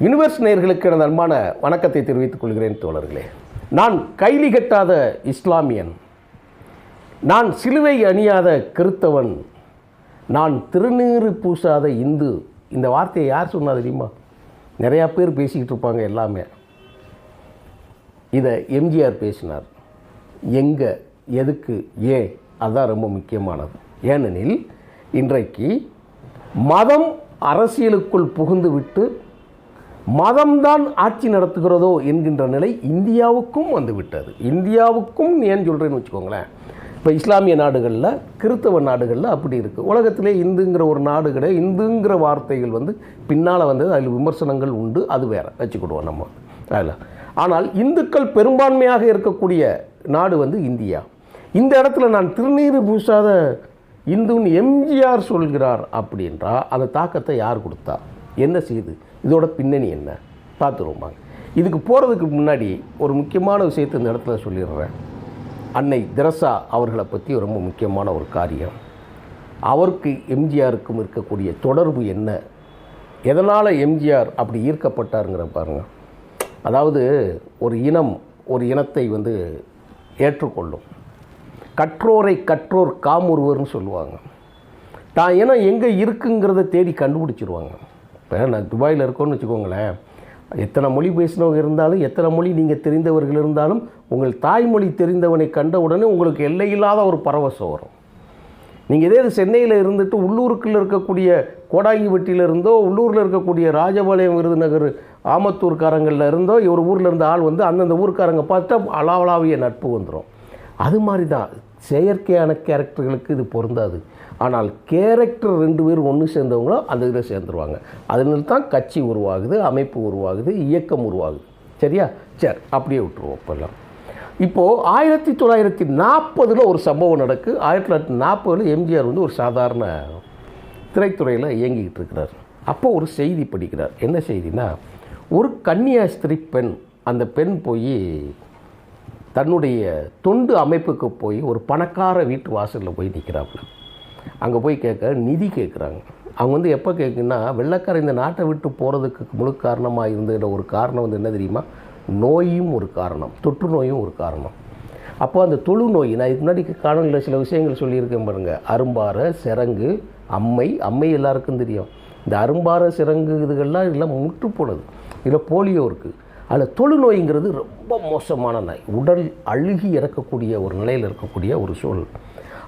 Universe நேர்களுக்கு எனது அன்பான வணக்கத்தை தெரிவித்துக் கொள்கிறேன் தோழர்களே. நான் கைலி கட்டாத இஸ்லாமியன். நான் சிலுவை அணியாத கிறித்தவன். நான் திருநீறு பூசாத இந்து. இந்த வார்த்தையை யார் சொன்னா தெரியுமா? நிறையா பேர் பேசிக்கிட்டு இருப்பாங்க எல்லாமே. இதை எம்ஜிஆர் பேசினார். எங்கே எதுக்கு ஏன்? அதுதான் ரொம்ப முக்கியமானது. ஏனெனில் இன்றைக்கு மதம் அரசியலுக்குள் புகுந்து விட்டு மதம்தான் ஆட்சி நடத்துகிறதோ என்கின்ற நிலை இந்தியாவுக்கும் வந்து விட்டது இந்தியாவுக்கும் ஏன் சொல்கிறேன்னு வச்சுக்கோங்களேன். இப்போ இஸ்லாமிய நாடுகளில் கிறித்தவ நாடுகளில் அப்படி இருக்குது உலகத்திலே இந்துங்கிற ஒரு நாடு கிடையாது. இந்துங்கிற வார்த்தைகள் வந்து பின்னால் வந்தது அதில் விமர்சனங்கள் உண்டு அது வேற. வச்சுக்கிடுவோம் நம்ம. அதில். ஆனால் இந்துக்கள் பெரும்பான்மையாக இருக்கக்கூடிய நாடு வந்து இந்தியா. இந்த இடத்துல நான் திருநீர் பூசாத இந்துன்னு எம்ஜிஆர் சொல்கிறார் அப்படின்றா அந்த தாக்கத்தை யார் கொடுத்தா? என்ன செய்யுது இதோட பின்னணி என்ன? பார்த்துருவாங்க இதுக்கு போகிறதுக்கு முன்னாடி ஒரு முக்கியமான விஷயத்தை இந்த இடத்துல சொல்லிடுறேன். அன்னை திரசா அவர்களை பற்றி ரொம்ப முக்கியமான ஒரு காரியம். அவருக்கு எம்ஜிஆருக்கும் இருக்கக்கூடிய தொடர்பு என்ன? எதனால் எம்ஜிஆர் அப்படி ஈர்க்கப்பட்டாருங்கிற பாருங்க. அதாவது ஒரு இனம் ஒரு இனத்தை வந்து ஏற்றுக்கொள்ளும். கற்றோரை கற்றோர் காமுறுவர்னு சொல்லுவாங்க. தான் இனம் எங்கே இருக்குங்கிறத தேடி கண்டுபிடிச்சிருவாங்க. இப்போ நான் துபாயில் இருக்கோன்னு வச்சுக்கோங்களேன் எத்தனை மொழி பேசினவங்க இருந்தாலும் எத்தனை மொழி நீங்கள் தெரிந்தவர்கள் இருந்தாலும் உங்கள் தாய்மொழி தெரிந்தவனை கண்ட உடனே உங்களுக்கு எல்லையில்லாத ஒரு பரவசம் வரும். நீங்கள் இதே சென்னையில் இருந்துட்டு உள்ளூருக்குள்ளே இருக்கக்கூடிய கோடாங்கிப்பட்டியில் இருந்தோ உள்ளூரில் இருக்கக்கூடிய ராஜபாளையம் விருதுநகர் ஆமத்தூர்காரங்களில் இருந்தோ ஒரு ஊரில் இருந்த ஆள் வந்து அந்தந்த ஊர்க்காரங்க பார்த்தா அலாவலாவிய நட்பு வந்துடும் அது மாதிரி தான். செயற்கையான கேரக்டர்களுக்கு இது பொருந்தாது. ஆனால் கேரக்டர் ரெண்டு பேர் ஒன்று சேர்ந்தவங்களோ அந்த இதில் சேர்ந்துருவாங்க. அதனால தான் கட்சி உருவாகுது அமைப்பு உருவாகுது இயக்கம் உருவாகுது. சரியா? சரி அப்படியே விட்டுருவோம் இப்போல்லாம் இப்போது ஆயிரத்தி தொள்ளாயிரத்தி நாற்பதில் ஒரு சம்பவம் நடக்கு. ஆயிரத்தி தொள்ளாயிரத்தி நாற்பதில் எம்ஜிஆர் வந்து ஒரு சாதாரண திரைத்துறையில் இயங்கிக்கிட்டு இருக்கிறார். அப்போ ஒரு செய்தி படிக்கிறார். என்ன செய்தினா ஒரு கன்னியாஸ்திரி பெண் அந்த பெண் போய் தன்னுடைய தொண்டு அமைப்புக்கு போய் ஒரு பணக்கார வீட்டு வாசலில் போய் நிற்கிறாப்புல அங்கே போய் கேட்க நிதி கேட்குறாங்க. அவங்க வந்து எப்போ கேட்குன்னா வெள்ளக்காரன் இந்த நாட்டை விட்டு போகிறதுக்கு முழு காரணமாக இருந்த ஒரு காரணம் வந்து என்ன தெரியுமா? நோயும் ஒரு காரணம். தொற்று நோயும் ஒரு காரணம். அப்போ அந்த தொழு நோய் நான் இதுக்கு முன்னாடி காணொலியில் சில விஷயங்கள் சொல்லியிருக்கேன் பாருங்கள் அரும்பாறை சிரங்கு அம்மை அம்மை எல்லாருக்கும் தெரியும். இந்த அரும்பாறை சிறங்கு இதுகள்லாம் இதெல்லாம் முற்று போனது இதில் போலியோ இருக்குது அதில் தொழுநோய்ங்கிறது ரொம்ப மோசமான நோய். உடல் அழுகி இறக்கக்கூடிய ஒரு நிலையில் இருக்கக்கூடிய ஒரு சூழல்.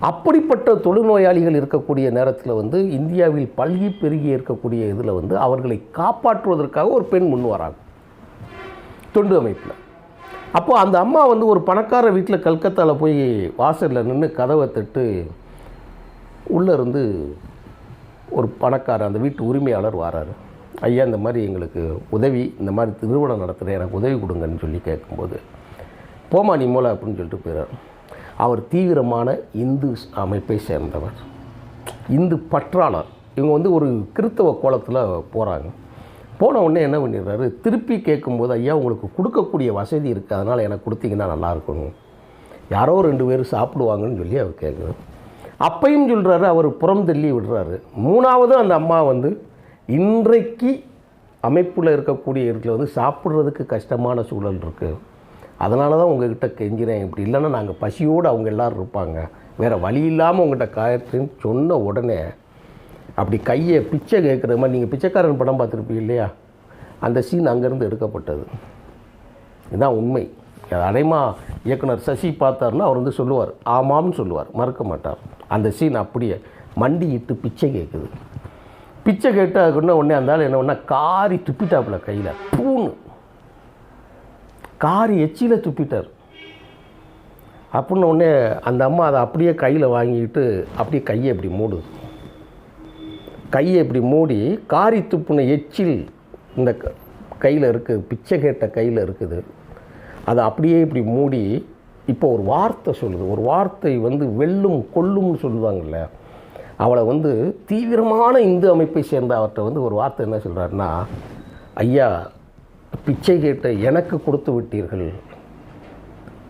அப்படிப்பட்ட தொழுநோயாளிகள் இருக்கக்கூடிய நேரத்தில் வந்து இந்தியாவில் பல்கி பெருகி இருக்கக்கூடிய இதில் வந்து அவர்களை காப்பாற்றுவதற்காக ஒரு பெண் முன் வராங்க. தொண்டு அமைப்பில். அப்போ அந்த அம்மா வந்து ஒரு பணக்கார வீட்டில் கல்கத்தாவில் போய் வாசலில் நின்று கதவை தட்டு உள்ளே இருந்து ஒரு பணக்காரர் அந்த வீட்டு உரிமையாளர் வராரு. ஐயா இந்த மாதிரி எங்களுக்கு உதவி இந்த மாதிரி திருமணம் நடத்துகிறேன் எனக்கு உதவி கொடுங்கன்னு சொல்லி கேட்கும்போது போமா நீ மூல அப்படின்னு சொல்லிட்டு போயிறார். அவர் தீவிரமான இந்து அமைப்பை சேர்ந்தவர். இந்து பற்றாளர். இவங்க வந்து ஒரு கிறித்தவ கோலத்தில் போகிறாங்க போன உடனே என்ன பண்ணிடுறாரு? திருப்பி கேட்கும்போது ஐயா உங்களுக்கு கொடுக்கக்கூடிய வசதி இருக்குது அதனால் எனக்கு கொடுத்தீங்கன்னா நல்லா இருக்கணும் யாரோ ரெண்டு பேர் சாப்பிடுவாங்கன்னு சொல்லி அவர் கேட்குறாரு. அப்பையும் சொல்கிறாரு அவர் புறம் தள்ளி விடுறாரு. மூணாவது அந்த அம்மா வந்து இன்றைக்கு அமைப்பில் இருக்கக்கூடிய இடத்துல வந்து சாப்பிட்றதுக்கு கஷ்டமான சூழல் இருக்குது அதனால தான் உங்ககிட்ட கெஞ்சிறேன். இப்படி இல்லைன்னா நாங்கள் பசியோடு அவங்க எல்லோரும் இருப்பாங்க. வேறு வழி இல்லாமல் உங்கள்கிட்ட காயத்துன்னு சொன்ன உடனே அப்படி கையை பிச்சை கேட்குற மாதிரி நீங்கள் பிச்சைக்காரன் படம் பார்த்துருப்பீங்க இல்லையா? அந்த சீன் அங்கேருந்து எடுக்கப்பட்டது. இதுதான் உண்மை. அடைமா இயக்குனர் சசி பார்த்தாருன்னா அவர் வந்து சொல்லுவார். ஆமாம்னு சொல்லுவார். மறுக்க மாட்டார். அந்த சீன் அப்படியே மண்டியிட்டு பிச்சை கேட்குது பிச்சை கேட்டு அதுக்குன்னு உடனே அந்த ஆள் என்ன ஒன்றா காரி துப்பிட்டாப்புல கையில். பூணு. காரி எச்சியில் துப்பிட்டார். அப்படின்னு உடனே அந்த அம்மா அதை அப்படியே கையில் வாங்கிட்டு அப்படியே கையை இப்படி மூடுது. கையை இப்படி மூடி காரி துப்புன எச்சில் இந்த கையில் இருக்குது பிச்சை கேட்ட கையில் இருக்குது. அதை அப்படியே இப்படி மூடி இப்போ ஒரு வார்த்தை சொல்லுது. ஒரு வார்த்தை வந்து வெல்லும் கொல்லும்னு சொல்லுவாங்கள்ல அவளை வந்து தீவிரமான இந்து அமைப்பை சேர்ந்த அவர்கிட்ட வந்து ஒரு வார்த்தை என்ன சொல்கிறாருன்னா ஐயா பிச்சை கேட்ட எனக்கு கொடுத்து விட்டீர்கள்.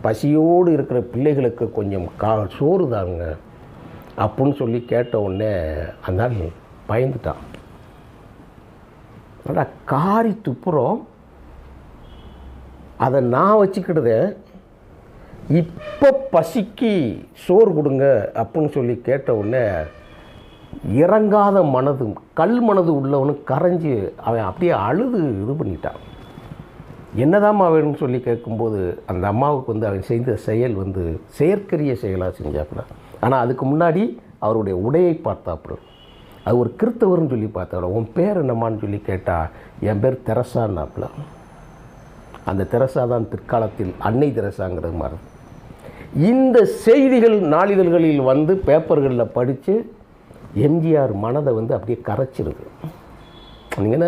பசியோடு இருக்கிற பிள்ளைகளுக்கு கொஞ்சம் கா சோறு தாங்க. அப்படின்னு சொல்லி கேட்ட உடனே அந்த ஆள் பயந்துட்டான். ஆனால் காரி துப்புறோம். அதை நான் வச்சுக்கிட்டத இப்போ பசிக்கு சோறு கொடுங்க. அப்படின்னு சொல்லி கேட்ட உடனே இறங்காத மனது கல் மனது உள்ளவனும் கரைஞ்சி அவன் அப்படியே அழுது இது பண்ணிட்டான். என்னதாம்மா வேணும்னு சொல்லி கேட்கும்போது அந்த அம்மாவுக்கு வந்து அவன் செய்த செயல் வந்து செயற்கரிய செயலாக செஞ்சாப்புல. ஆனால் அதுக்கு முன்னாடி அவருடைய உடையை பார்த்தாப்புல. அது ஒரு கிறித்தவர்னு சொல்லி பார்த்தாப்புல. உன் பேர் என்னம்மான்னு சொல்லி கேட்டால் என் பேர் தெரசான்னாப்புல. அந்த தெரசா தான் பிற்காலத்தில் அன்னை தெரசாங்கிறது மாதிரி. இந்த செய்திகள் நாளிதழ்களில் வந்து பேப்பர்களில் படித்து எம்ஜிஆர் மனதை வந்து அப்படியே கரைச்சிருது. நீங்கள் என்ன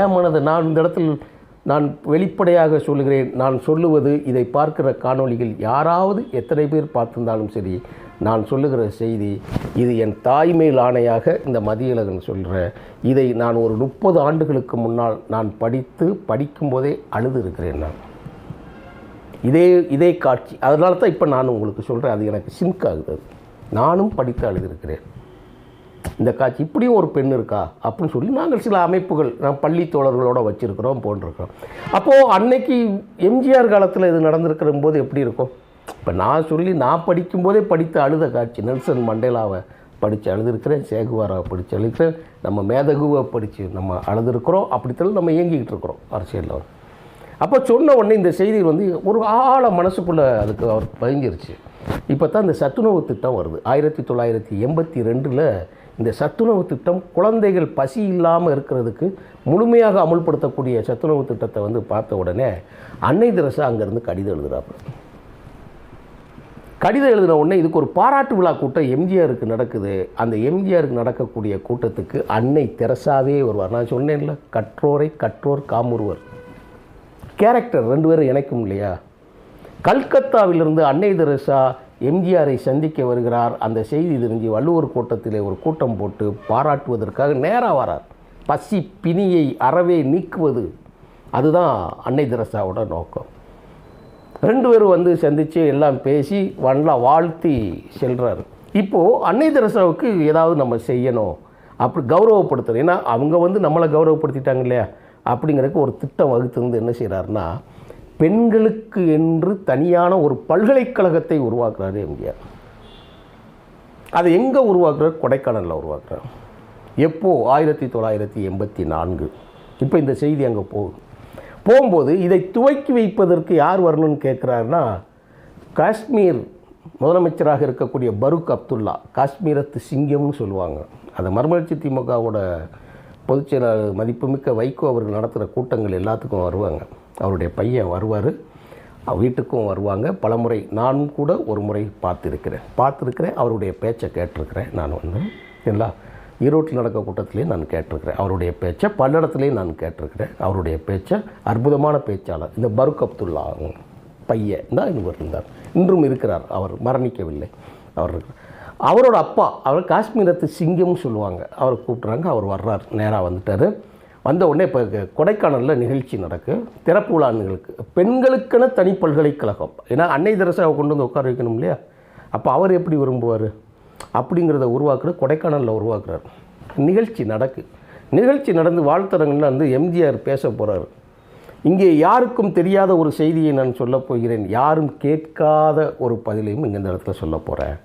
ஏன் மனதை நான் இந்த இடத்தில் நான் வெளிப்படையாக சொல்லுகிறேன் நான் சொல்லுவது இதை பார்க்கிற காணொளிகள் யாராவது எத்தனை பேர் பார்த்திருந்தாலும் சரி நான் சொல்லுகிற செய்தி இது என் தாய்மேல் ஆணையாக இந்த மதியழகன் சொல்கிற இதை நான் ஒரு முப்பது ஆண்டுகளுக்கு முன்னால் நான் படித்து படிக்கும்போதே அழுது இருக்கிறேன் நான். இதே இதே காட்சி அதனால தான் இப்போ நான் உங்களுக்கு சொல்கிறேன் அது எனக்கு சிங்க் ஆகுது. நானும் படித்து அழுதிருக்கிறேன். இந்த காட்சி இப்படியும் ஒரு பெண் இருக்கா? அப்படின்னு சொல்லி நாங்கள் சில அமைப்புகள் நான் பள்ளி தோழர்களோட வச்சுருக்கிறோம் போன்றிருக்கிறோம். அப்போது அன்னைக்கு எம்ஜிஆர் காலத்தில் இது நடந்திருக்கிற போது எப்படி இருக்கும்? இப்போ நான் சொல்லி நான் படிக்கும்போதே படித்து அழுத காட்சி நெல்சன் மண்டேலாவை படித்து அழுதுருக்கிறேன் சேகுவாராவை படித்து அழுதுக்கிறேன் நம்ம மேதகுவை படித்து நம்ம அழுதுருக்கிறோம் அப்படித்தான் நம்ம இயங்கிக்கிட்டு இருக்கிறோம் அரசியலில் வந்து. அப்போ சொன்ன உடனே இந்த செய்தி வந்து ஒரு ஆழ மனசுக்குள்ளே அதுக்கு அவர் பதிஞ்சிருச்சு. இப்போ தான் இந்த சத்துணவு திட்டம் வருது. ஆயிரத்தி தொள்ளாயிரத்தி எண்பத்தி ரெண்டில் இந்த சத்துணவு திட்டம் குழந்தைகள் பசி இல்லாமல் இருக்கிறதுக்கு முழுமையாக அமுல்படுத்தக்கூடிய சத்துணவு திட்டத்தை வந்து பார்த்த உடனே அன்னை தெரசா அங்கேருந்து கடிதம் எழுதுகிறாப்பு கடிதம் எழுதின உடனே இதுக்கு ஒரு பாராட்டு விழா கூட்டம் எம்ஜிஆருக்கு நடக்குது. அந்த எம்ஜிஆருக்கு நடக்கக்கூடிய கூட்டத்துக்கு அன்னை தெரசாவே வருவார். நான் சொன்னேன்ல கற்றோரை கற்றோர் காமுறுவர். கேரக்டர் ரெண்டு பேரும் இணைக்கும் இல்லையா? கல்கத்தாவிலிருந்து அன்னை தெரசா எம்ஜிஆரை சந்திக்க வருகிறார். அந்த செய்தி தெரிஞ்சு வள்ளுவர் கூட்டத்திலே ஒரு கூட்டம் போட்டு பாராட்டுவதற்காக நேராக வரார். பசி பிணியை அறவே நீக்குவது. அதுதான் அன்னை தெரசாவோட நோக்கம். ரெண்டு பேரும் வந்து சந்தித்து எல்லாம் பேசி நல்லா வாழ்த்தி செல்கிறார் இப்போது அன்னை தெரசாவுக்கு ஏதாவது நம்ம செய்யணும். அப்படி கௌரவப்படுத்தணும். ஏன்னா அவங்க வந்து நம்மளை கௌரவப்படுத்திட்டாங்க இல்லையா? அப்படிங்கிறதுக்கு ஒரு திட்டம் வகுத்து என்ன செய்கிறாருன்னா பெண்களுக்கு என்று தனியான ஒரு பல்கலைக்கழகத்தை உருவாக்குறாரு எம்ஜிஆர். அதை எங்கே உருவாக்குறார்? கொடைக்கானலில் உருவாக்குறார். எப்போ? ஆயிரத்தி தொள்ளாயிரத்தி எண்பத்தி நான்கு. இப்போ இந்த செய்தி அங்கே போகுது. போகும்போது இதை துவக்கி வைப்பதற்கு யார் வரணும்னு கேட்குறாருன்னா காஷ்மீர் முதலமைச்சராக இருக்கக்கூடிய பரூக் அப்துல்லா காஷ்மீரத்து சிங்கம்னு சொல்லுவாங்க. அந்த மறுமலர்ச்சி திமுகவோட பொதுச்செயலாளர் மதிப்புமிக்க வைகோ அவர்கள் நடத்துகிற கூட்டங்கள் எல்லாத்துக்கும் வருவாங்க. அவருடைய பையன் வருவார். வீட்டுக்கும் வருவாங்க. பலமுறை நானும் கூட ஒரு முறை பார்த்துருக்கிறேன். பார்த்துருக்கிறேன். அவருடைய பேச்சை கேட்டிருக்கிறேன் நான் வந்து. சரிங்களா? ஈரோட்டில் நடக்க கூட்டத்திலேயே நான் கேட்டிருக்கிறேன். அவருடைய பேச்சை பல்லடத்துலேயும் நான் கேட்டிருக்கிறேன். அவருடைய பேச்சை அற்புதமான பேச்சாளர் இந்த பருக் அப்துல்லா பையன் தான் இவர் இருந்தார். இன்றும் இருக்கிறார். அவர் மரணிக்கவில்லை. அவர் அவரோட அப்பா அவர் காஷ்மீரத்து சிங்கம்னு சொல்லுவாங்க. அவரை கூப்பிட்றாங்க. அவர் வர்றார். நேராக வந்துட்டார். வந்த உடனே இப்போ கொடைக்கானலில் நிகழ்ச்சி நடக்கு. திறப்பு விழா பெண்களுக்கென தனி பல்கலைக்கழகம். ஏன்னா அன்னை தெரசாவை கொண்டு வந்து உட்கார வைக்கணும் இல்லையா? அப்போ அவர் எப்படி விரும்புவார்? அப்படிங்கிறத உருவாக்குறது கொடைக்கானலில் உருவாக்குறார். நிகழ்ச்சி நடக்கு. நிகழ்ச்சி நடந்து வாழ்த்தரங்கள்ல வந்து எம்ஜிஆர் பேச போகிறார் இங்கே யாருக்கும் தெரியாத ஒரு செய்தியை நான் சொல்லப் போகிறேன். யாரும் கேட்காத ஒரு பதிலையும் இங்கே இந்த இடத்துல சொல்ல போகிறேன்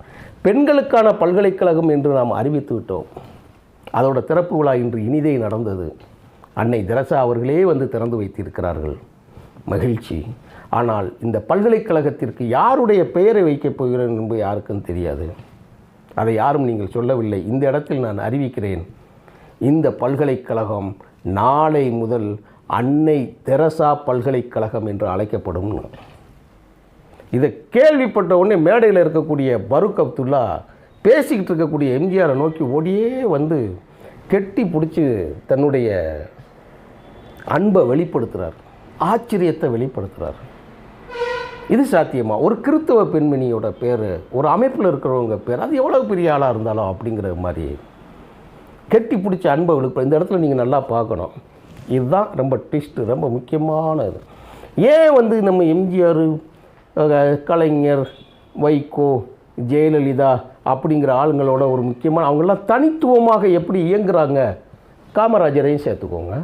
பெண்களுக்கான பல்கலைக்கழகம் என்று நாம் அறிவித்து விட்டோம். அதோட திறப்பு விழா இன்று இனிதே நடந்தது. அன்னை தெரசா அவர்களே வந்து திறந்து வைத்திருக்கிறார்கள். மகிழ்ச்சி. ஆனால் இந்த பல்கலைக்கழகத்திற்கு யாருடைய பெயரை வைக்கப் போகிறேன் என்பது யாருக்கும் தெரியாது. அதை யாரும் நீங்கள் சொல்லவில்லை. இந்த இடத்தில் நான் அறிவிக்கிறேன். இந்த பல்கலைக்கழகம் நாளை முதல் அன்னை தெரசா பல்கலைக்கழகம் என்று அழைக்கப்படும். இதை கேள்விப்பட்ட உடனே மேடையில் இருக்கக்கூடிய பருக் அப்துல்லா பேசிக்கிட்டு இருக்கக்கூடிய எம்ஜிஆரை நோக்கி ஓடியே வந்து கெட்டி பிடிச்சி தன்னுடைய அன்பை வெளிப்படுத்துகிறார் ஆச்சரியத்தை வெளிப்படுத்துகிறார் இது சாத்தியமா? ஒரு கிறித்துவ பெண்மணியோட பேர் ஒரு அமைப்பில் இருக்கிறவங்க பேர் அது எவ்வளோ பெரிய ஆளாக இருந்தாலும் அப்படிங்கிற மாதிரி கெட்டி பிடிச்ச அன்பை வெளிப்பட இந்த இடத்துல நீங்கள் நல்லா பார்க்கணும். இதுதான் ரொம்ப ட்விஸ்ட்டு ரொம்ப முக்கியமானது. ஏன் வந்து நம்ம எம்ஜிஆர் கலைஞர் வைகோ ஜெயலலிதா அப்படிங்கிற ஆளுங்களோட ஒரு முக்கியமான அவங்களாம் தனித்துவமாக எப்படி இயங்குறாங்க? காமராஜரையும் சேர்த்துக்கோங்க.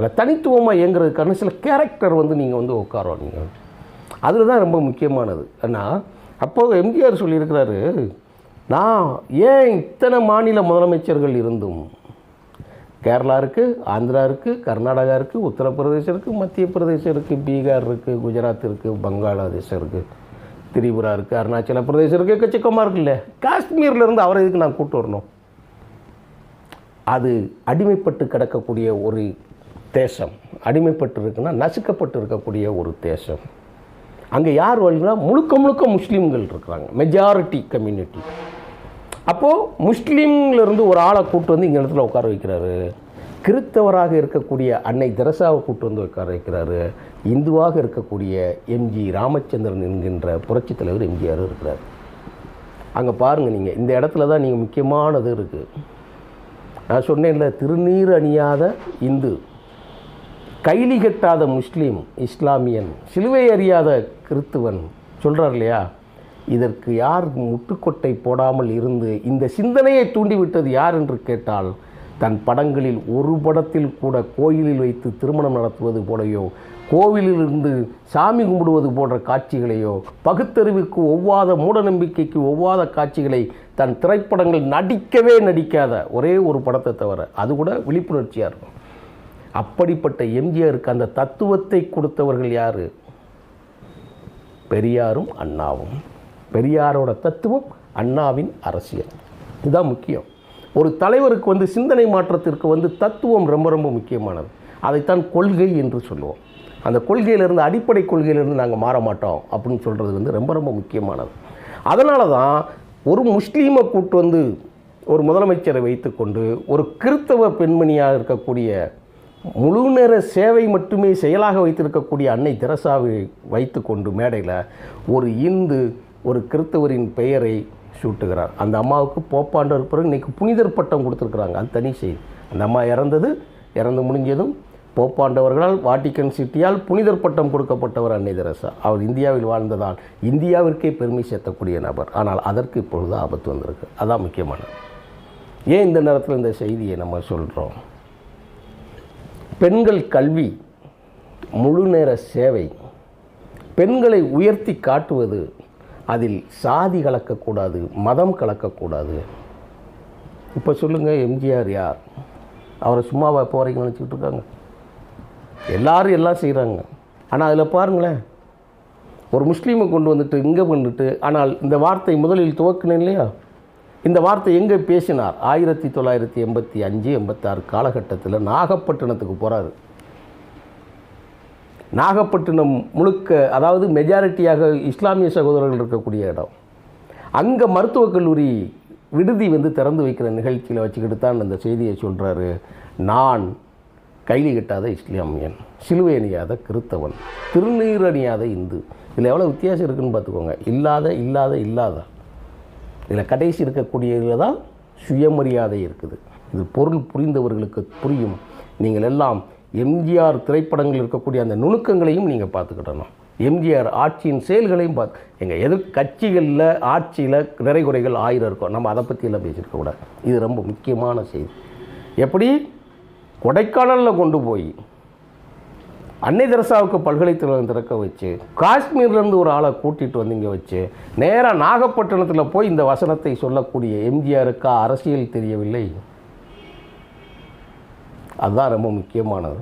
அதில் தனித்துவமாக இயங்குறதுக்கான சில கேரக்டர் வந்து நீங்கள் வந்து உட்காரோம் நீங்கள் அதில் தான் ரொம்ப முக்கியமானது. ஏன்னா அப்போது எம்ஜிஆர் சொல்லியிருக்கிறாரு நான் ஏன் இத்தனை மாநில முதலமைச்சர்கள் இருந்தும்? கேரளா இருக்குது ஆந்திரா இருக்குது கர்நாடகா இருக்குது உத்தரப்பிரதேசம் இருக்குது மத்திய பிரதேசம் இருக்குது பீகார் இருக்குது குஜராத் இருக்குது பங்களாதேசம் இருக்குது திரிபுரா இருக்குது அருணாச்சல பிரதேசம் இருக்குது எக்கச்சக்கமாக இருக்குல்ல. காஷ்மீரில் இருந்து அவரை இதுக்கு நான் கூப்பிட்டு வரணும்? அது அடிமைப்பட்டு கிடக்கக்கூடிய ஒரு தேசம். அடிமைப்பட்டு இருக்குன்னா நசுக்கப்பட்டு இருக்கக்கூடிய ஒரு தேசம். அங்கே யார் வழினா முழுக்க முழுக்க முஸ்லீம்கள் இருக்கிறாங்க. மெஜாரிட்டி கம்யூனிட்டி அப்போது முஸ்லீம்லேருந்து ஒரு ஆளை கூட்டு வந்து இங்கே இடத்துல உட்கார வைக்கிறாரு. கிறித்தவராக இருக்கக்கூடிய அன்னை தெரசாவை கூட்டு வந்து உட்கார வைக்கிறாரு. இந்துவாக இருக்கக்கூடிய எம்ஜி ராமச்சந்திரன் என்கின்ற புரட்சித் தலைவர் எம்ஜிஆர் இருக்கிறார். அங்கே பாருங்கள் நீங்கள் இந்த இடத்துல தான் நீங்கள் முக்கியமானது இருக்குது நான் சொன்னேன்ல திருநீர் அணியாத இந்து. கைலி கட்டாத முஸ்லீம் இஸ்லாமியன் சிலுவை அறியாத கிறித்துவன் சொல்கிறார் இல்லையா? இதற்கு யார் முட்டுக்கொட்டை போடாமல் இருந்து இந்த சிந்தனையை தூண்டிவிட்டது யார் என்று கேட்டால் தன் படங்களில் ஒரு படத்தில் கூட கோயிலில் வைத்து திருமணம் நடத்துவது போலையோ கோவிலிலிருந்து சாமி கும்பிடுவது போன்ற காட்சிகளையோ பகுத்தறிவுக்கு ஒவ்வாத மூடநம்பிக்கைக்கு ஒவ்வாத காட்சிகளை தன் திரைப்படங்கள் நடிக்கவே நடிக்காத ஒரே ஒரு படத்தை தவிர அது கூட விழிப்புணர்ச்சியாக இருக்கும்? அப்படிப்பட்ட எம்ஜிஆருக்கு அந்த தத்துவத்தை கொடுத்தவர்கள் யார்? பெரியாரும் அண்ணாவும். பெரியாரோட தத்துவம் அண்ணாவின் அரசியல். இதுதான் முக்கியம். ஒரு தலைவருக்கு வந்து சிந்தனை மாற்றத்திற்கு வந்து தத்துவம் ரொம்ப ரொம்ப முக்கியமானது. அதைத்தான் கொள்கை என்று சொல்லுவோம். அந்த கொள்கையிலிருந்து அடிப்படை கொள்கையிலிருந்து நாங்கள் மாற மாட்டோம் அப்படின்னு சொல்கிறது வந்து ரொம்ப ரொம்ப முக்கியமானது. அதனால தான் ஒரு முஸ்லீமை கூட்டு வந்து ஒரு முதலமைச்சரை வைத்துக்கொண்டு ஒரு கிறித்தவ பெண்மணியாக இருக்கக்கூடிய முழு நேர சேவை மட்டுமே செயலாக வைத்திருக்கக்கூடிய அன்னை தெரசாவை வைத்து கொண்டு மேடையில் ஒரு இந்து ஒரு கிறித்தவரின் பெயரை சூட்டுகிறார். அந்த அம்மாவுக்கு போப்பாண்டவர் பிறகு இன்றைக்கி புனிதர் பட்டம் கொடுத்துருக்குறாங்க. அது தனி செய்தி. அந்த அம்மா இறந்தது இறந்து முடிஞ்சதும் போப்பாண்டவர்களால் வாட்டிக்கன் சிட்டியால் புனிதர் பட்டம் கொடுக்கப்பட்டவர் அன்னை தெரசா. அவர் இந்தியாவில் வாழ்ந்ததால் இந்தியாவிற்கே பெருமை சேர்த்தக்கூடிய நபர். ஆனால் அதற்கு இப்பொழுது ஆபத்து வந்திருக்கு. அதான் முக்கியமானது. ஏன் இந்த நேரத்தில் இந்த செய்தியை நம்ம சொல்கிறோம் பெண்கள் கல்வி முழு நேர சேவை. பெண்களை உயர்த்தி காட்டுவது அதில் சாதி கலக்கக்கூடாது மதம் கலக்கக்கூடாது. இப்போ சொல்லுங்கள் எம்ஜிஆர் யார்? அவரை சும்மாவாக போகிறீங்கன்னு நினச்சிக்கிட்டு இருக்காங்க? எல்லாரும் எல்லாம் செய்கிறாங்க ஆனால் அதில் பாருங்களேன் ஒரு முஸ்லீமை கொண்டு வந்துட்டு இங்கே வந்துட்டு ஆனால் இந்த வார்த்தை முதலில் துவக்கினேன் இல்லையா? இந்த வார்த்தை எங்கே பேசினார்? ஆயிரத்தி தொள்ளாயிரத்தி எண்பத்தி அஞ்சு எண்பத்தாறு காலகட்டத்தில் நாகப்பட்டினத்துக்கு போகிறாரு நாகப்பட்டினம் முழுக்க அதாவது மெஜாரிட்டியாக இஸ்லாமிய சகோதரர்கள் இருக்கக்கூடிய இடம். அங்கே மருத்துவக் கல்லூரி விடுதி வந்து திறந்து வைக்கிற நிகழ்ச்சியில் வச்சுக்கிட்டு தான் அந்த செய்தியை சொல்கிறாரு நான் கைலி கட்டாத இஸ்லாமியன் சிலுவை அணியாத கிறித்தவன் திருநீர் அணியாத இந்து. இதில் எவ்வளோ வித்தியாசம் இருக்குதுன்னு பார்த்துக்கோங்க. இல்லாத இல்லாத இல்லாத. இதில் கடைசி இருக்கக்கூடியதில் தான் சுயமரியாதை இருக்குது. இது பொருள் புரிந்தவர்களுக்கு புரியும். நீங்கள் எல்லாம் எம்ஜிஆர் திரைப்படங்கள் இருக்கக்கூடிய அந்த நுணுக்கங்களையும் நீங்கள் பார்த்துக்கிடணும். எம்ஜிஆர் ஆட்சியின் செயல்களையும் பார்த்து எங்கள் எதிர் கட்சிகளில் ஆட்சியில் நிறைகுறைகள் ஆயிரம் இருக்கும். நம்ம அதை பற்றியெல்லாம் பேசியிருக்க கூடாது. இது ரொம்ப முக்கியமான செய்தி. எப்படி? கொடைக்கானலில் கொண்டு போய் அன்னை தெரசாவுக்கு பல்கலைக்கழகம் திறக்க வச்சு காஷ்மீர்லேருந்து ஒரு ஆளை கூட்டிகிட்டு வந்து இங்கே வச்சு நேராக நாகப்பட்டினத்தில் போய் இந்த வசனத்தை சொல்லக்கூடிய எம்ஜிஆருக்கா அரசியல் தெரியவில்லை? அதுதான் ரொம்ப முக்கியமானது.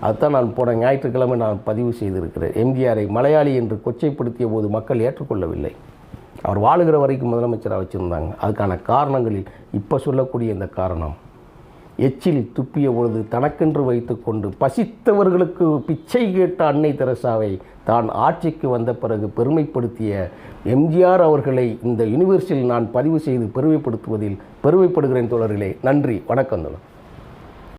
அதுதான் நான் போன ஞாயிற்றுக்கிழமை நான் பதிவு செய்திருக்கிறேன். எம்ஜிஆரை மலையாளி என்று கொச்சைப்படுத்திய போது மக்கள் ஏற்றுக்கொள்ளவில்லை. அவர் வாழுகிற வரைக்கும் முதலமைச்சராக வச்சுருந்தாங்க. அதுக்கான காரணங்களில் இப்போ சொல்லக்கூடிய இந்த காரணம். எச்சில் துப்பிய பொழுது தனக்கென்று வைத்துக்கொண்டு பசித்தவர்களுக்கு பிச்சை கேட்ட அன்னை தெரசாவை தான் ஆட்சிக்கு வந்த பிறகு பெருமைப்படுத்திய எம்ஜிஆர் அவர்களை இந்த யூனிவர்ஸில் நான் பதிவு செய்து பெருமைப்படுத்துவதில் பெருமைப்படுகிறேன் தோழர்களே. நன்றி. வணக்கம் தோழர்.